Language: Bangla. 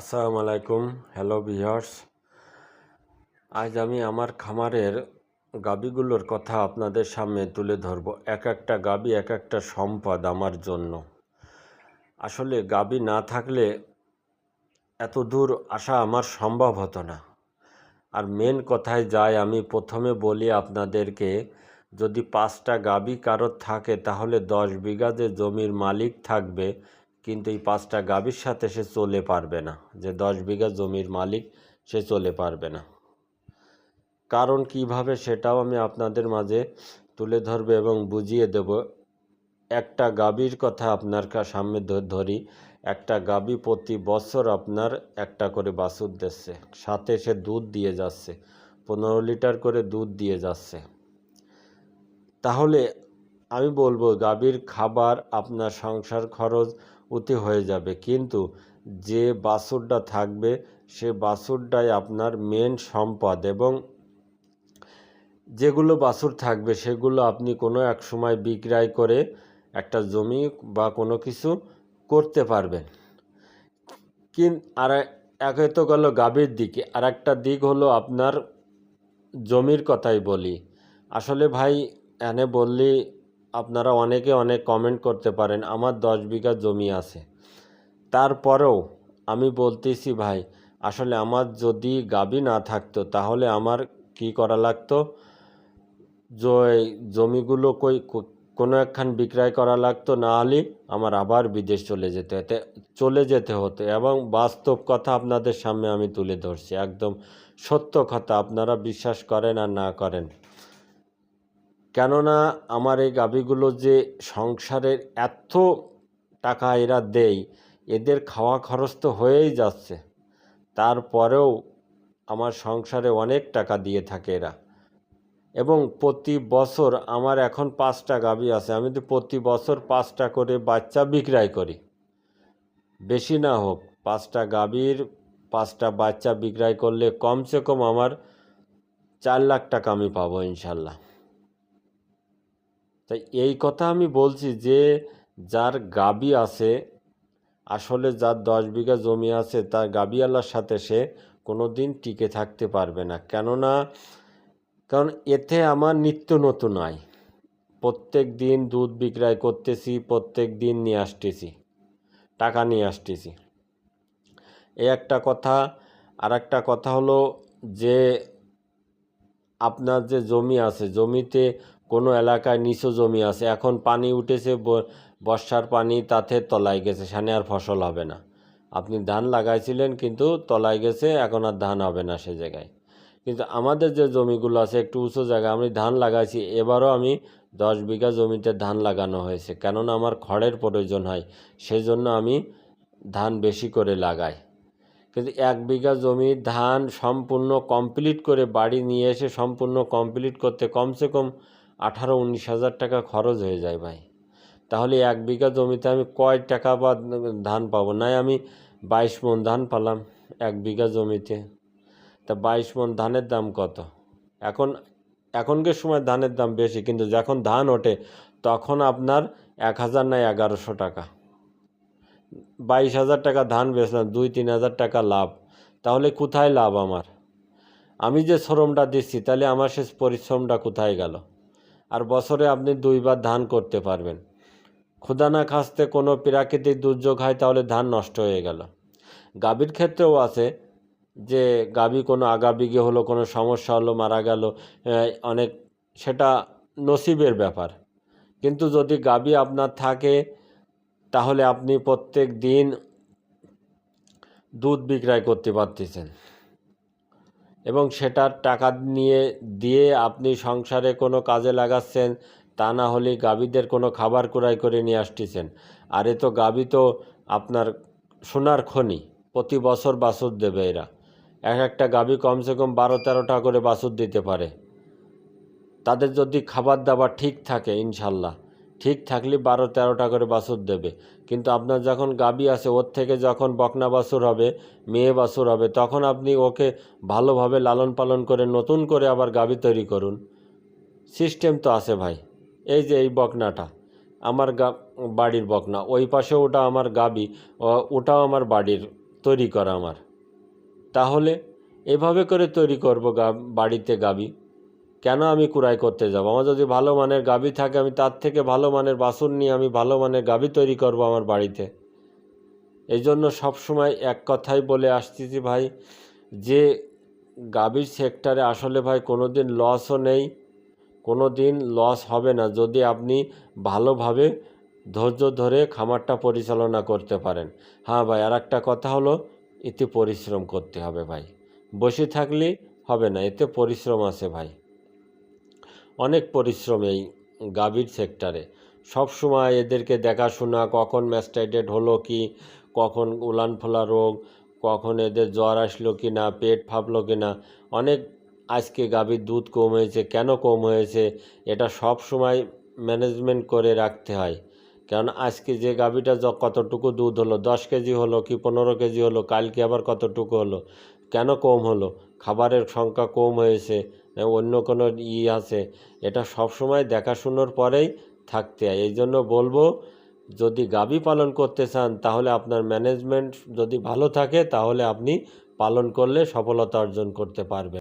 আসসালামু আলাইকুম। হ্যালো ভিউয়ার্স আজ আমি আমার খামারের গাবিগুলোর কথা আপনাদের সামনে তুলে ধরব। এক একটা গাবি এক একটা সম্পদ আমার জন্য। আসলে গাবি না থাকলে এত দূর আসা আমার সম্ভব হতো না। আর মেন কথায় যাই, আমি প্রথমে বলি আপনাদেরকে, যদি পাঁচটা গাবি কারোর থাকে, তাহলে দশ বিঘা যে জমির মালিক থাকবে কিন্তু এই পাঁচটা গাভীর সাথে সে চলে পারবে না। যে দশ বিঘা জমির মালিক, সে চলে পারবে না। কারণ কীভাবে সেটাও আমি আপনাদের মাঝে তুলে ধরবো এবং বুঝিয়ে দেব। একটা গাভীর কথা আপনার সামনে ধরি, একটা গাভী প্রতি বছর আপনার একটা করে বাছুর দিচ্ছে। সাথে সে দুধ দিয়ে যাচ্ছে, পনেরো লিটার করে দুধ দিয়ে যাচ্ছে। তাহলে আমি বলব গাভীর খাবার, আপনার সংসার খরচ উতি হয়ে যাবে। কিন্তু যে বাছুরটা থাকবে, সে বাছুরটাই আপনার মেন সম্পদ এবং যেগুলো বাছুর থাকবে, সেগুলো আপনি কোনো এক সময় বিক্রয় করে একটা জমি বা কোনো কিছু করতে পারবেন। কিন, আর একে তো গেল গাভীর দিকে আর একটা দিক হলো আপনার জমির কথাই বলি। আসলে ভাই, এনে বললি আপনারা অনেকে অনেক কমেন্ট করতে পারেন, আমার দশ বিঘা জমি আছে। তারপরেও আমি বলতেছি, ভাই, আসলে আমার যদি গাবি না থাকতো, তাহলে আমার কি করা লাগতো? জমিগুলো কই কোনো একখান বিক্রয় করা লাগতো, না হলে আমার আবার বিদেশ চলে যেতে। হতো চলে যেতে হতো এবং বাস্তব কথা আপনাদের সামনে আমি তুলে ধরছি, একদম সত্য কথা। আপনারা বিশ্বাস করেন আর না করেন। কেননা আমার এই গাভীগুলো যে সংসারের এত টাকা এরা দেয়, এদের খাওয়া খরচ তো হয়েই যাচ্ছে। তারপরেও আমার সংসারে অনেক টাকা দিয়ে থাকে এরা। এবং প্রতি বছর আমার এখন পাঁচটা গাভী আছে, আমি তো প্রতি বছর পাঁচটা করে বাচ্চা বিক্রয় করি, বেশি না হোক, পাঁচটা গাভীর পাঁচটা বাচ্চা বিক্রয় করলে কমসে কম আমার চার লাখ টাকা আমি পাবো ইনশাল্লাহ। তাই এই কথা আমি বলছি যে, যার গাবি আছে, আসলে যার দশ বিঘা জমি আছে, তার গাবিওয়ালার সাথে সে কোনো দিন টিকে থাকতে পারবে না। কেননা, কারণ এতে আমার নিত্য নতুন আয়। প্রত্যেক দিন দুধ বিক্রয় করতেছি, প্রত্যেক দিন নিয়ে আসতেছি, টাকা নিয়ে আসতেছি। এই একটা কথা। আর একটা কথা হলো যে, আপনার যে জমি আছে, জমিতে কোনো এলাকায় নিচু জমি আছে। এখন পানি উঠেছে বর্ষার পানি তাতে তলায় গেছে, সেখানে আর ফসল হবে না। আপনি ধান লাগাইছিলেন কিন্তু তলায় গেছে, এখন আর ধান হবে না সে জায়গায়। কিন্তু আমাদের যে জমিগুলো আছে, একটু উঁচু জায়গায় আমি ধান লাগাইছি, এবারও আমি দশ বিঘা জমিতে ধান লাগানো হয়েছে। কেননা আমার খড়ের প্রয়োজন হয় সেই জন্য আমি ধান বেশি করে লাগাই। কিন্তু এক বিঘা জমি ধান সম্পূর্ণ কমপ্লিট করে বাড়ি নিয়ে এসে সম্পূর্ণ কমপ্লিট করতে কমসে কম আঠারো, উনিশ হাজার টাকা খরচ হয়ে যায় ভাই। তাহলে এক বিঘা জমিতে আমি কয় টাকা বা ধান পাবো? নাই, আমি বাইশ মন ধান পালাম এক বিঘা জমিতে। তা বাইশ মন ধানের দাম কত? এখন, এখনকার সময় ধানের দাম বেশি, কিন্তু যখন ধান ওঠে, তখন আপনার এক হাজার নাই এগারোশো টাকা। বাইশ হাজার টাকা ধান বেচলাম, দুই, তিন হাজার টাকা লাভ। তাহলে কোথায় লাভ আমার? আমি যে শ্রমটা দিচ্ছি, তাহলে আমার সে পরিশ্রমটা কোথায় গেল? আর বছরে আপনি দুইবার ধান করতে পারবেন। ক্ষুদা না খাসতে কোনো প্রাকৃতিক দুর্যোগ হয় তাহলে ধান নষ্ট হয়ে গেল। গাভীর ক্ষেত্রেও আছে যে গাবি কোনো আগাবিগে হলো, কোনো সমস্যা হলো, মারা গেল অনেক সেটা নসিবের ব্যাপার। কিন্তু যদি গাভী আপনার থাকে, তাহলে আপনি প্রত্যেক দিন দুধ বিক্রয় করতে পারতেছেন। এবং সেটার টাকা নিয়ে দিয়ে আপনি সংসারে কোনো কাজে লাগাচ্ছেন, তা না হলে গাভীদের কোনো খাবার ক্রয় করে নিয়ে আসতেছেন। আর এ তো গাভী তো আপনার সোনার খনি, প্রতি বছর বাছুর দেবে এরা। এক একটা গাভী কমসে কম বারো তেরোটা করে বাছুর দিতে পারে। তাদের যদি খাবার দাবার ঠিক থাকে, ইনশাল্লাহ। ঠিক থাকলে বারো, তেরোটা করে বাছুর দেবে। কিন্তু আপনার যখন গাবি আছে, ওর থেকে যখন বকনা বাছুর হবে, মেয়ে বাছুর হবে, তখন আপনি ওকে ভালোভাবে লালন পালন করে নতুন করে আবার গাবি তৈরি করুন। সিস্টেম তো আছে ভাই। এই যে এই বকনাটা, আমার গা, বাড়ির বকনা, ওই পাশে ওটা আমার গাবি ওটাও আমার বাড়ির, তৈরি করা আমার। তাহলে এভাবে করে তৈরি করব বাড়িতে গাবি। কেন আমি কুড়াই করতে যাব? আমার যদি ভালো মানের গাবি থাকে, আমি তার থেকে ভালো মানের বাসন নিয়ে আমি ভালো মানের গাবি তৈরি করব আমার বাড়িতে। এই জন্য সবসময় এক কথাই বলে আসতেছি ভাই, যে গাভীর সেক্টরে আসলে ভাই কোনো দিন লসও নেই কোনো দিন লস হবে না। যদি আপনি ভালোভাবে ধৈর্য ধরে খামারটা পরিচালনা করতে পারেন। হ্যাঁ ভাই আর একটা কথা হলো, এতে পরিশ্রম করতে হবে ভাই। বসে থাকলে হবে না, এতে পরিশ্রম আছে ভাই। অনেক পরিশ্রম এই গাভীর সেক্টরে সব সময় এদেরকে দেখাশোনা, কখন ম্যাস্টাইটেড হলো কি, কখন উলান ফোলা রোগ, কখন এদের জ্বর আসলো কি না, পেট ফাঁপলো কি না, অনেক আজকে গাভীর দুধ কম হয়েছে, কেন কম হয়েছে, এটা সব সময় ম্যানেজমেন্ট করে রাখতে হয়। কারণ আজকে যে গাভীটা কতটুকু দুধ হলো, দশ কেজি হলো কি, পনেরো কেজি হলো, কালকে আবার কতটুকু হলো, কেন কম হলো, খাবারের সংখ্যা কম হয়েছে অন্য কোনো ই আছে। এটা সব সময় দেখাশুনোর পরেই থাকতে হয়। এই জন্য বলব, যদি গাভী পালন করতে চান, তাহলে আপনার ম্যানেজমেন্ট যদি ভালো থাকে, তাহলে আপনি পালন করলে সফলতা অর্জন করতে পারবেন।